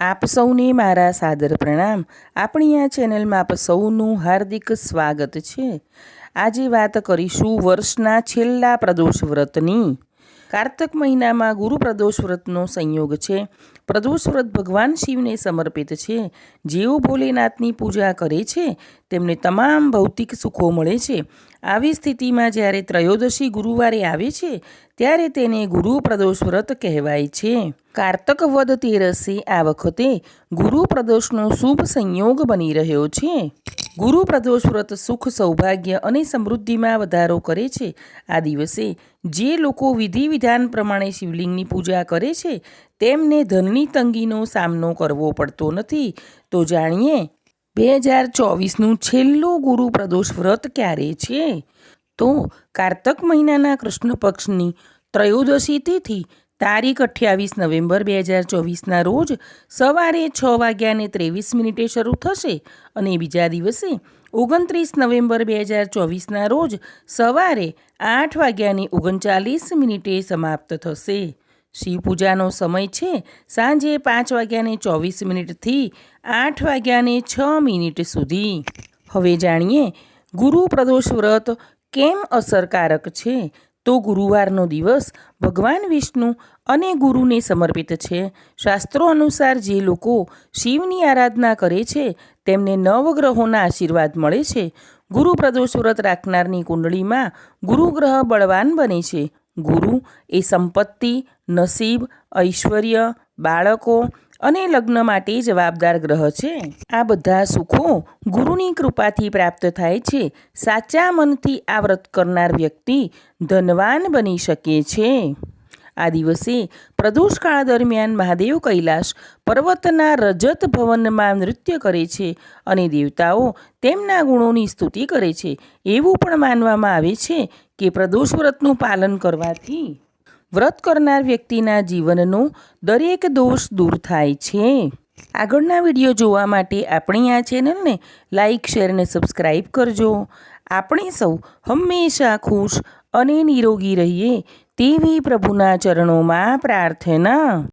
આપ સૌને મારા સાદર પ્રણામ. આપણી આ ચેનલમાં આપ સૌનું હાર્દિક સ્વાગત છે. આજે વાત કરીશું વર્ષના છેલ્લા પ્રદોષ વ્રતની. કારતક મહિનામાં ગુરુ પ્રદોષ વ્રતનો સંયોગ છે. પ્રદોષ વ્રત ભગવાન શિવને સમર્પિત છે. જેઓ ભોલેનાથની પૂજા કરે છે, તેમને તમામ ભૌતિક સુખો મળે છે. આવી સ્થિતિમાં જ્યારે ત્રયોદશી ગુરુવારે આવે છે, ત્યારે તેને ગુરુ પ્રદોષ વ્રત કહેવાય છે. કાર્તક વદ તેરસે આ વખતે ગુરુ પ્રદોષનો શુભ સંયોગ બની રહ્યો છે. ગુરુ પ્રદોષ વ્રત સુખ, સૌભાગ્ય અને સમૃદ્ધિમાં વધારો કરે છે. આ દિવસે જે લોકો વિધિ વિધાન પ્રમાણે શિવલિંગની પૂજા કરે છે, તેમને ધનની તંગીનો સામનો કરવો પડતો નથી. તો જાણીએ, બે હજાર ચોવીસનું છેલ્લું ગુરુ પ્રદોષ વ્રત ક્યારે છે? તો કારતક મહિનાના કૃષ્ણ પક્ષની ત્રયોદશી તિથિ તારીખ અઠ્યાવીસ નવેમ્બર બે હજાર ચોવીસના રોજ સવારે છ વાગ્યાને ત્રેવીસ મિનિટે શરૂ થશે અને બીજા દિવસે ઓગણત્રીસ નવેમ્બર બે હજાર ચોવીસના રોજ સવારે આઠ વાગ્યાને ઓગણચાલીસ મિનિટે સમાપ્ત થશે. શિવ પૂજાનો સમય છે સાંજે પાંચ વાગ્યાને ચોવીસ મિનિટથી આઠ વાગ્યાને છ મિનિટ સુધી. હવે જાણીએ, ગુરુ પ્રદોષ વ્રત કેમ અસરકારક છે? તો ગુરુવારનો દિવસ ભગવાન વિષ્ણુ અને ગુરુને સમર્પિત છે. શાસ્ત્રો અનુસાર જે લોકો શિવની આરાધના કરે છે, તેમને નવગ્રહોના આશીર્વાદ મળે છે. ગુરુ પ્રદોષ વ્રત રાખનારની કુંડળીમાં ગુરુ ગ્રહ બળવાન બને છે. ગુરુ એ સંપત્તિ, નસીબ, ઐશ્વર્ય, બાળકો અને લગ્ન માટે જવાબદાર ગ્રહ છે. આ બધા સુખો ગુરુની કૃપાથી પ્રાપ્ત થાય છે. સાચા મનથી આ વ્રત કરનાર વ્યક્તિ ધનવાન બની શકે છે. આ દિવસે પ્રદોષકાળ દરમિયાન મહાદેવ કૈલાશ પર્વતના રજત ભવનમાં નૃત્ય કરે છે અને દેવતાઓ તેમના ગુણોની સ્તુતિ કરે છે. એવું પણ માનવામાં આવે છે કે પ્રદોષ વ્રતનું પાલન કરવાથી વ્રત કરનાર વ્યક્તિના જીવનનો દરેક દોષ દૂર થાય છે. આગળના વીડિયો જોવા માટે આપણી આ ચેનલને લાઈક, શેર અને સબસ્ક્રાઈબ કરજો. આપણે સૌ હંમેશા ખુશ અને નિરોગી રહીએ તેવી પ્રભુના ચરણોમાં પ્રાર્થના